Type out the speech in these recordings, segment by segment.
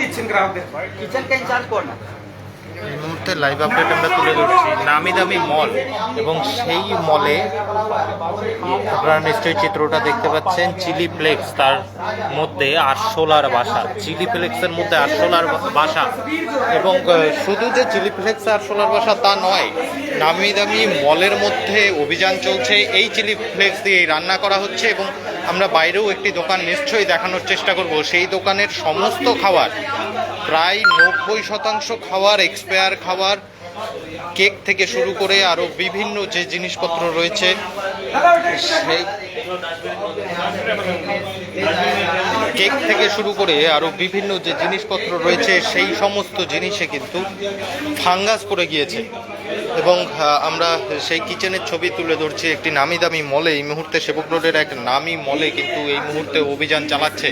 দিচ্ছেন গ্রাহকদের? এই মুহূর্তে লাইভ আপডেট আমরা তুলে ধরছি। নামি দামি মল এবং সেই মলে আপনারা চিত্রটা দেখতে পাচ্ছেন। চিলি ফ্লেক্স তার মধ্যে বাসা। চিলি মধ্যে আরশোলার বাসা এবং শুধু যে চিলি ফ্লেক্স আরশোলার বাসা তা নয় নামি দামি মলের মধ্যে অভিযান চলছে। এই চিলি ফ্লেক্স দিয়েই রান্না করা হচ্ছে এবং আমরা বাইরেও একটি দোকান নিশ্চয়ই দেখানোর চেষ্টা করব। সেই দোকানের সমস্ত খাবার, প্রায় নব্বই শতাংশ খাবার, এক্সপায়ার খাবার, কেক থেকে শুরু করে আরও বিভিন্ন যে জিনিসপত্র রয়েছে, সেই কেক থেকে শুরু করে আরও বিভিন্ন যে জিনিসপত্র রয়েছে, সেই সমস্ত জিনিসে কিন্তু ফাঙ্গাস পড়ে গিয়েছে। এবং আমরা সেই কিচেনের ছবি তুলে ধরছি একটি নামি দামি মলে। এই মুহূর্তে সেবক রোডের এক নামি মলে কিন্তু এই মুহূর্তে অভিযান চালাচ্ছে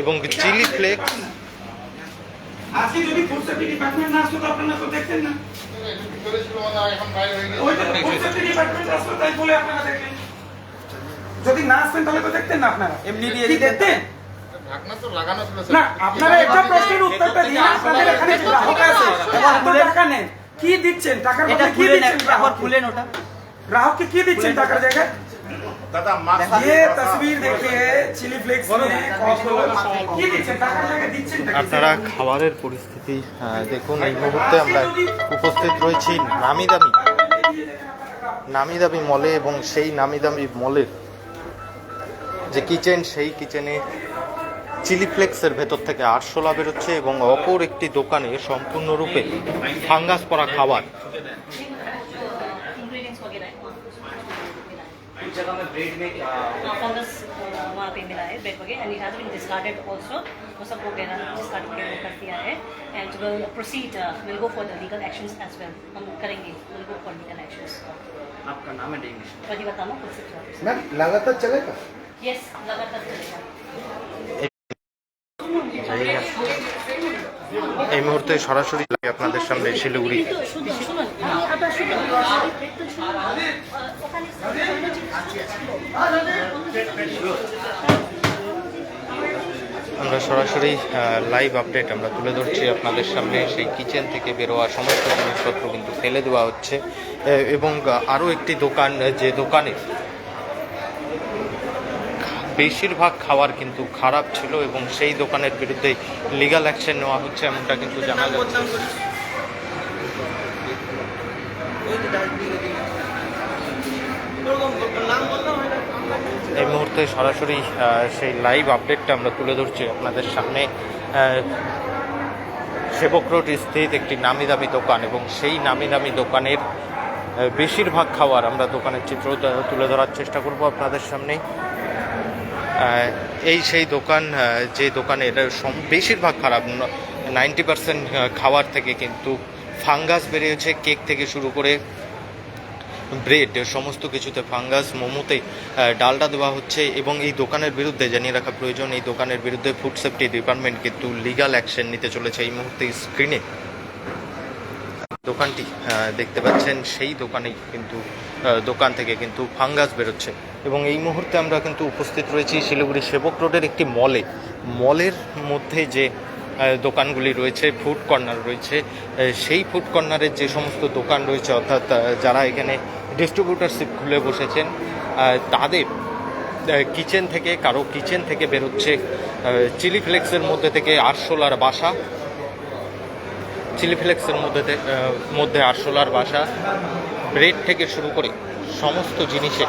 এবং চিলি ফ্লেক্স আজকে যদি ফুড সেফটি ডিপার্টমেন্ট না আসতো তো আপনারা তো দেখতেন না। ওই তো ফুড সেফটি ডিপার্টমেন্ট আসতো তাই বলে আপনারা দেখলেন। যদি না আসতেন তাহলে তো দেখতেন না আপনারা। এমনি দিয়ে দেখতেন? আপনারা একটা প্রশ্নের উত্তরটা দিন। আপনাদের এখানে গ্রাহক আছে। টাকা নেন। কি দিচ্ছেন টাকার এটা বদলে কি খুলেন দিচ্ছেন একবার গ্রাহককে? খুলেন ওটা ग्राहक के की दीजिए टाकर जाएगा দেখা- ये तस्वीर देखिए चिली फ्लेक्स में की दीजिए टाकर जाएगा दीजिए আপনারা খাবারের পরিস্থিতি আহ, দেখুন এই মুহূর্তে আমরা উপস্থিত রয়েছি নামি দামি নামি দামি মলে এবং সেই নামি দামি মলের যে কিচেন সেই কিচেনে চিলি ফ্লেক্সের ভেতর থেকে আরশোলা বেরোচ্ছে এবং অপর একটি দোকানে সম্পূর্ণরূপে ফাঙ্গাস পড়া খাবার इंग्रेडिएंट्स वगैरह है कुछ जगह में ब्रेड में फंगस वहाँ पे मिला है ब्रेड वगैरह and it has been discarded also वो सब वगैरह डिस्कार्ड वगैरह कर दिया है and will proceed will go for the legal actions as well हम करेंगे will go for legal actions आपका नाम है डेंग्यू प्रतिभा तामा खुद से मैम लगातार चलेगा यस लगातार चलेगा মুহূর্তে সরাসরি আপনাদের সামনে শিলিগুড়ি। আমরা সরাসরি লাইভ আপডেট আমরা তুলে ধরছি আপনাদের সামনে। সেই কিচেন থেকে বেরোয়া সমস্ত জিনিসপত্র কিন্তু ফেলে দেওয়া হচ্ছে। এবং আরও একটি দোকান, যে দোকানে বেশিরভাগ খাবার কিন্তু খারাপ ছিল এবং সেই দোকানের বিরুদ্ধে লিগ্যাল অ্যাকশন নেওয়া হচ্ছে এমনটা কিন্তু জানা যাচ্ছে। এই মুহূর্তে সরাসরি সেই লাইভ আপডেটটা আমরা তুলে ধরছি আপনাদের সামনে। সেবক রোড স্থিত একটি নামি দামি দোকান এবং সেই নামি দামি দোকানের বেশিরভাগ খাবার আমরা দোকানের চিত্র তুলে ধরার চেষ্টা করব আপনাদের সামনে। এই সেই দোকান যে দোকানের সম- বেশিরভাগ খারাপ। নাইনটি পার্সেন্ট খাওয়ার থেকে কিন্তু ফাঙ্গাস বেরিয়েছে, কেক থেকে শুরু করে ব্রেড, সমস্ত কিছুতে ফাঙ্গাস, মোমোতে ডালটা দেওয়া হচ্ছে এবং এই দোকানের বিরুদ্ধে জানিয়ে রাখা প্রয়োজন, এই দোকানের বিরুদ্ধে ফুড সেফটি ডিপার্টমেন্ট কিন্তু লিগ্যাল অ্যাকশন নিতে চলেছে এই মুহূর্তে স্ক্রিনে দোকানটি দেখতে পাচ্ছেন, সেই দোকানেই কিন্তু দোকান থেকে কিন্তু ফাঙ্গাস বেরোচ্ছে। এবং এই মুহূর্তে আমরা কিন্তু উপস্থিত রয়েছি শিলিগুড়ি সেবক রোডের একটি মলে। মলের মধ্যে যে দোকানগুলি রয়েছে ফুড কর্নার রয়েছে সেই ফুড কর্নারের যে সমস্ত দোকান রয়েছে, অর্থাৎ যারা এখানে ডিস্ট্রিবিউটারশিপ খুলে বসেছেন তাদের কিচেন থেকে, কারও কিচেন থেকে বেরোচ্ছে চিলি ফ্লেক্সের মধ্যে থেকে আরশোলার বাসা। চিলি ফ্লেক্সের মধ্যে মধ্যে আরশোলার বাসা। ব্রেড থেকে শুরু করে সমস্ত জিনিসে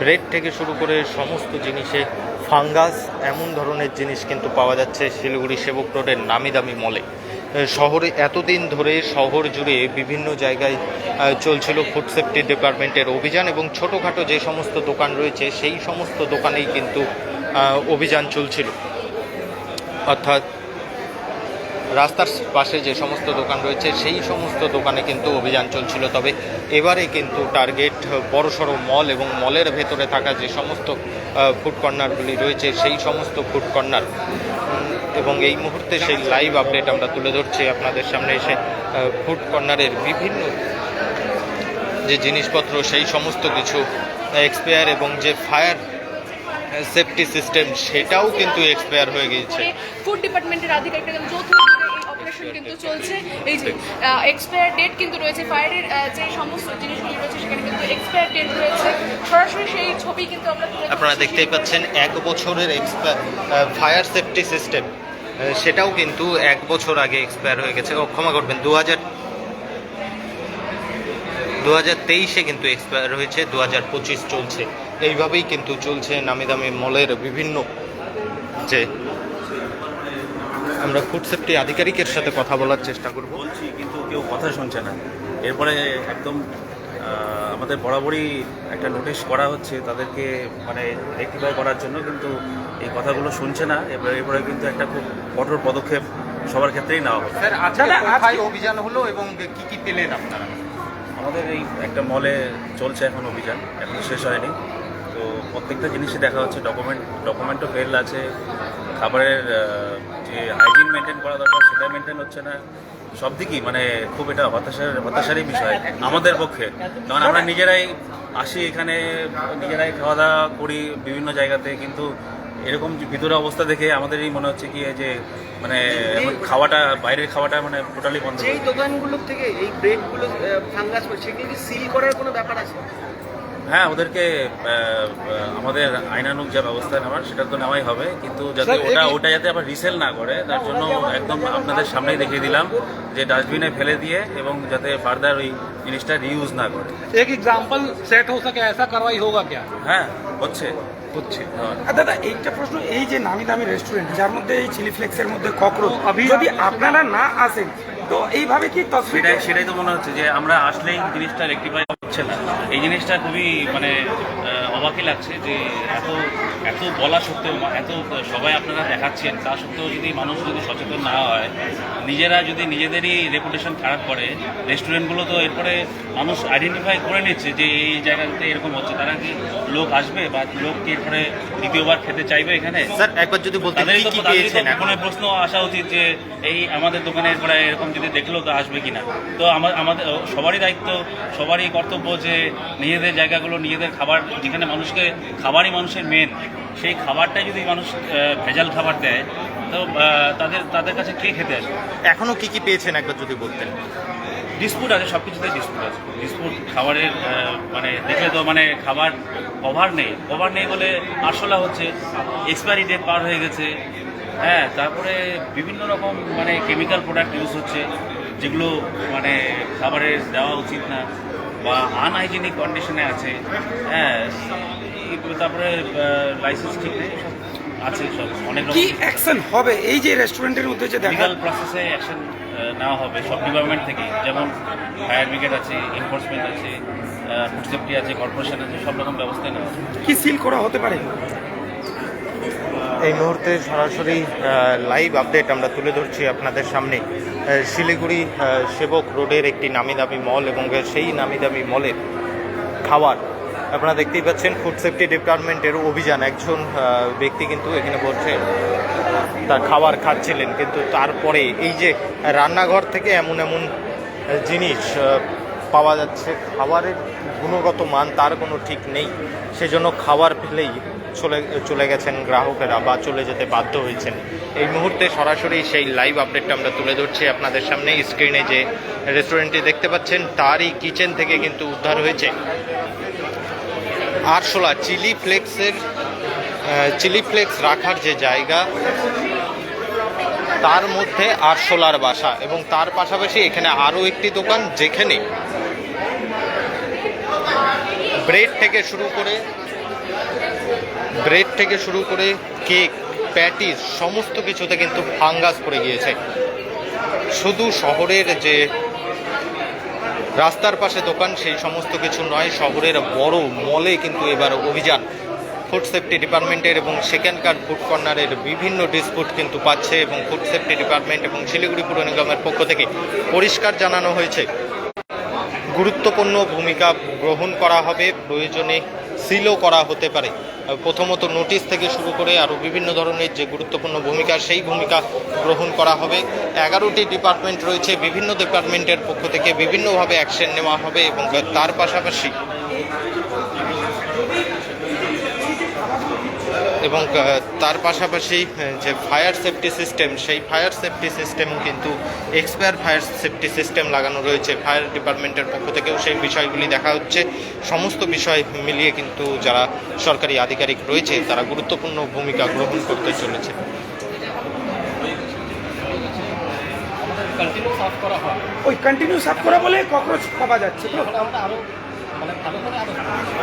ব্রেড থেকে শুরু করে সমস্ত জিনিসে ফাঙ্গাস, এমন ধরনের জিনিস কিন্তু পাওয়া যাচ্ছে শিলিগুড়ি সেবক রোডের নামি দামি মলে। শহরে এতদিন ধরে শহর জুড়ে বিভিন্ন জায়গায় চলছিল ফুড সেফটি ডিপার্টমেন্টের অভিযান এবং ছোটোখাটো যে সমস্ত দোকান রয়েছে, সেই সমস্ত দোকানেই কিন্তু অভিযান চলছিল। অর্থাৎ রাস্তার পাশে যে সমস্ত দোকান রয়েছে, সেই সমস্ত দোকানে কিন্তু অভিযান চলছিল। তবে এবারে কিন্তু টার্গেট বড়সড় মল এবং মলের ভেতরে থাকা যে সমস্ত ফুড কর্নারগুলি রয়েছে, সেই সমস্ত ফুড কর্নার এবং এই মুহূর্তে সেই লাইভ আপডেট আমরা তুলে ধরছি আপনাদের সামনে এসে ফুড কর্নারের বিভিন্ন যে জিনিসপত্র, সেই সমস্ত কিছু এক্সপায়ার এবং যে ফায়ার সেফটি সিস্টেম সেটাও কিন্তু এক্সপায়ার হয়ে গিয়েছে। ফুড ডিপার্টমেন্টের আধিকারিকরা যৌথ উদ্যোগে কিন্তু চলছে। এই যে এক্সপায়ার ডেট কিন্তু রয়েছে। ফায়ারের যে সমস্ত জিনিসগুলো রয়েছে, সেখানে কিন্তু এক্সপায়ার ডেট রয়েছে। সরাসরি সেই ছবি কিন্তু আমরা আপনারা দেখতেই পাচ্ছেন, এক বছরের ফায়ার সেফটি সিস্টেম সেটাও কিন্তু এক বছর আগে এক্সপায়ার হয়ে গেছে। ও, ক্ষমা করবেন দু হাজার দু হাজার তেইশে কিন্তু এক্সপায়ার হয়েছে দু হাজার পঁচিশ চলছে। এইভাবেই কিন্তু চলছে নামি দামি মলের বিভিন্ন যে আমরা ফুড সেফটি আধিকারিকের সাথে কথা বলার চেষ্টা করব। বলছি কিন্তু কেউ কথা শুনছে না। এরপরে একদম আমাদের বরাবরই একটা নোটিশ করা হচ্ছে তাদেরকে মানে রেক্টিফাই করার জন্য কিন্তু এই কথাগুলো শুনছে না। এবার এরপরে কিন্তু একটা খুব কঠোর পদক্ষেপ সবার ক্ষেত্রেই নেওয়া হবে। স্যার আজকে কোথায় অভিযান হলো এবং কি কি পেলেন আপনারা? আমাদের এই একটা মলে চলছে এখন অভিযান এখন শেষ হয়নি। তো প্রত্যেকটা জিনিসই দেখা হচ্ছে। ডকুমেন্ট ডকুমেন্টও ফেল আছে। খাবারের যে হাইজিন মেনটেন করা দরকার সেটা মেনটেন হচ্ছে না। সব দিকই মানে খুব এটা হতাশার হতাশারই বিষয় আমাদের পক্ষে। কারণ আমরা নিজেরাই আসি এখানে নিজেরাই খাওয়া দাওয়া করি বিভিন্ন জায়গাতে কিন্তু এরকম ভিতরে অবস্থা দেখে আমাদেরই মনে হচ্ছে কি যে মানে খাওয়াটা বাইরের খাওয়াটা মানে টোটালি বন্ধ যেই দোকানগুলোর থেকে এই ব্রেডগুলো ফাঙ্গাস সেগুলো কি সিল করার কোনো ব্যাপার আছে? হ্যাঁ ওদেরকে আহ, আহ, আমাদের আইনানুক যা ব্যবস্থা নেওয়ার সেটা তো নেওয়াই হবে কিন্তু যাতে ওটা ওটা যাতে আবার রিসেল না করে তার জন্য একদম আপনাদের সামনেই দেখিয়ে দিলাম যে ডাস্টবিনে ফেলে দিয়ে এবং যাতে ফার্দার ওই জিনিসটা রিউজ না করে एक एग्जाम्पल सेट हो सके ऐसा कार्रवाई होगा क्या হ্যাঁ হচ্ছে হচ্ছে হ্যাঁ। আর দাদা এইটা প্রশ্ন এই যে নামি দামি রেস্টুরেন্ট যার মধ্যে এই চিলি ফ্লেক্সের মধ্যে ককরোচ যদি আপনারা না আসেন তো এইভাবে কি তসবিটা সেটাই সেটাই তো মনে হচ্ছে যে আমরা আসলেই জিনিসটা রেক্টিফাই হচ্ছে না। এই জিনিসটা খুবই মানে অবাকই লাগছে যে এত এত বলা সত্ত্বেও এত সবাই আপনারা দেখাচ্ছেন তা সত্ত্বেও যদি মানুষ যদি সচেতন না হয় নিজেরা যদি নিজেদেরই রেপুটেশন খারাপ করে রেস্টুরেন্টগুলো তো এরপরে মানুষ আইডেন্টিফাই করে নিচ্ছে যে এই জায়গাতে এরকম হচ্ছে। তারা কি লোক আসবে বা লোক কি এরপরে দ্বিতীয়বার খেতে চাইবে এখানে? স্যার একবার যদি বলতেন তাদেরই তো কি তাদেরই তো পেয়েছেন এখন? প্রশ্ন আসা উচিত যে এই আমাদের দোকানের পরে এরকম যদি দেখল তো আসবে কিনা। তো আমা- আমাদের সবারই দায়িত্ব সবারই কর্তব্য যে নিজেদের জায়গাগুলো নিজেদের খাবার যেখানে মানুষকে খাবারই মানুষের মেন সেই খাবারটাই যদি মানুষ ভেজাল খাবার দেয় তো তাদের তাদের কাছে কে খেতে আসবে? এখনও কি কি পেয়েছেন একবার যদি বলতেন? ডিসপুট আছে সব কিছুতে ডিসপুট আছে। ডিসপুট খাবারের মানে দেখলে তো মানে খাবার কভার নেই। কভার নেই বলে আরশোলা হচ্ছে এক্সপায়ারি ডেট পার হয়ে গেছে। হ্যাঁ তারপরে বিভিন্ন রকম মানে কেমিক্যাল প্রোডাক্ট ইউজ হচ্ছে যেগুলো মানে খাবারের দেওয়া উচিত না। বা আনহাইজেনিক কন্ডিশনে আছে। হ্যাঁ তারপরে লাইসেন্স ঠিক নেই আছে সব অনেক কি অ্যাকশন হবে? এই যে রেস্টুরেন্টের মধ্যে যে লিগাল প্রসেসে অ্যাকশন নেওয়া হবে সব ডিপার্টমেন্ট থেকে। যেমন ফায়ার ব্রিগেড আছে এনফোর্সমেন্ট আছে ফুড সেফটি আছে কর্পোরেশন আছে সব রকম ব্যবস্থা নেওয়া হবে। কি সিল করা হতে পারে? এই মুহূর্তে সরাসরি লাইভ আপডেট আমরা তুলে ধরছি আপনাদের সামনে। শিলিগুড়ি সেবক রোডের একটি নামি দামি মল এবং সেই নামি দামি মলের খাবার আপনারা দেখতেই পাচ্ছেন ফুড সেফটি ডিপার্টমেন্টের অভিযান। একজন ব্যক্তি কিন্তু এখানে বলছে, তার খাবার খাচ্ছিলেন, কিন্তু তারপরে এই যে রান্নাঘর থেকে এমন এমন জিনিস পাওয়া যাচ্ছে, খাবারের গুণগত মান তার কোনো ঠিক নেই। সেজন্য খাবার ফেলেই চলে চলে গেছেন গ্রাহকেরা বা চলে যেতে বাধ্য হয়েছেন। এই মুহূর্তে সরাসরি সেই লাইভ আপডেটটা আমরা তুলে ধরছি আপনাদের সামনে। স্ক্রিনে যে রেস্টুরেন্টটি দেখতে পাচ্ছেন, তারই কিচেন থেকে কিন্তু উদ্ধার হয়েছে আরশোলা চিলি ফ্লেক্সের চিলি ফ্লেক্স রাখার যে জায়গা, তার মধ্যে আরশোলার বাসা এবং তার পাশাপাশি এখানে আরও একটি দোকান যেখানে ব্রেড থেকে শুরু করে ব্রেড থেকে শুরু করে কেক, প্যাটিস, সমস্ত কিছুতে কিন্তু ফাঙ্গাস পড়ে গিয়েছে। শুধু শহরের যে রাস্তার পাশে দোকান, সেই সমস্ত কিছু নয়, শহরের বড় মলে কিন্তু এবার অভিযান। ফুড সেফটি ডিপার্টমেন্টের এবং সেখানকার ফুড কর্নারের বিভিন্ন ডিসপুট কিন্তু পাচ্ছে এবং ফুড সেফটি ডিপার্টমেন্ট এবং শিলিগুড়ি পুর নিগমের পক্ষ থেকে পরিষ্কার জানানো হয়েছে। গুরুত্বপূর্ণ ভূমিকা গ্রহণ করা হবে, প্রয়োজনে সিলও করা হতে পারে। প্রথমত নোটিশ থেকে শুরু করে আরও বিভিন্ন ধরনের যে গুরুত্বপূর্ণ ভূমিকা, সেই ভূমিকা গ্রহণ করা হবে। এগারোটি ডিপার্টমেন্ট রয়েছে, বিভিন্ন ডিপার্টমেন্টের পক্ষ থেকে বিভিন্নভাবে অ্যাকশন নেওয়া হবে এবং তার পাশাপাশি এবং তার পাশাপাশি যে ফায়ার সেফটি সিস্টেম সেই ফায়ার সেফটি সিস্টেম কিন্তু এক্সপায়ার ফায়ার সেফটি সিস্টেম লাগানো রয়েছে ফায়ার ডিপার্টমেন্টের পক্ষ থেকেও। সেই বিষয়গুলি দেখা হচ্ছে। সমস্ত বিষয় মিলিয়ে কিন্তু যারা সরকারি আধিকারিক রয়েছে তারা গুরুত্বপূর্ণ ভূমিকা গ্রহণ করতে চলেছে। ওই কন্টিনিউ সাফ করা বলে ককরোচ পাওয়া যাচ্ছে তো।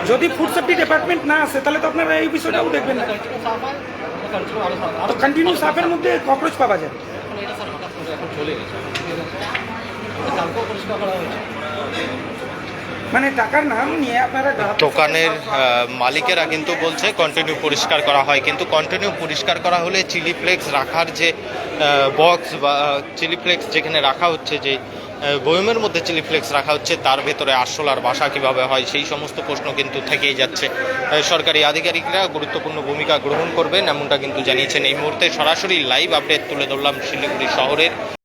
যদি ফুড সেফটি ডিপার্টমেন্ট না আসে তাহলে তো আপনারা এই বিষয়টাও দেখবেন না। তো কন্টিনিউ সাফের মধ্যে ককরোচ পাওয়া যায়। মানে টাকার নাম নিয়ে আপনারা দোকানের মালিকেরা কিন্তু বলছে কন্টিনিউ পরিষ্কার করা হয় কিন্তু কন্টিনিউ পরিষ্কার করা হলে চিলি ফ্লেক্স রাখার যে বক্স বা চিলি ফ্লেক্স যেখানে রাখা হচ্ছে যে বয়মের মধ্যে চিলি ফ্লেক্স রাখা হচ্ছে, তার ভেতরে আসল আর বাসা কীভাবে হয়, সেই সমস্ত প্রশ্ন কিন্তু থেকেই যাচ্ছে। সরকারি আধিকারিকরা গুরুত্বপূর্ণ ভূমিকা গ্রহণ করবেন, এমনটা কিন্তু জানিয়েছেন। এই মুহূর্তে সরাসরি লাইভ আপডেট তুলে ধরলাম শিলিগুড়ি শহরের।